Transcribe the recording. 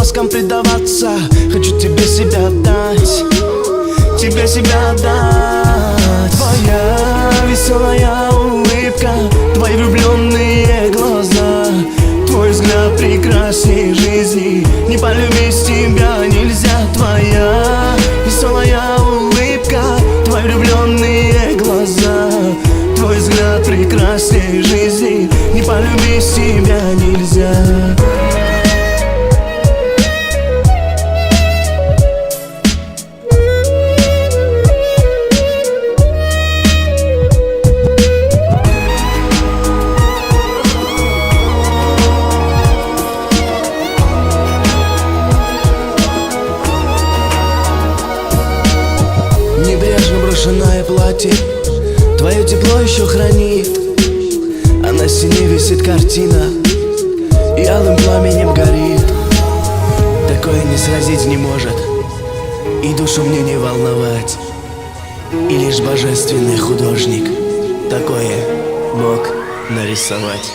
ласкам предаваться. Хочу тебе себя отдать Тебе себя отдать Твоя веселая улыбка Твои влюбленные глаза. Твой взгляд прекрасней жизни. Не полюбить тебя нельзя. Твоя веселая улыбка Твои влюбленные глаза. Твой взгляд прекрасней жизни. Не полюбить тебя нельзя Небрежно брошенное платье Твое тепло еще хранит. А на стене висит картина. И алым пламенем горит. Такое не сразить не может. И душу мне не волновать. И лишь божественный художник. Такое мог нарисовать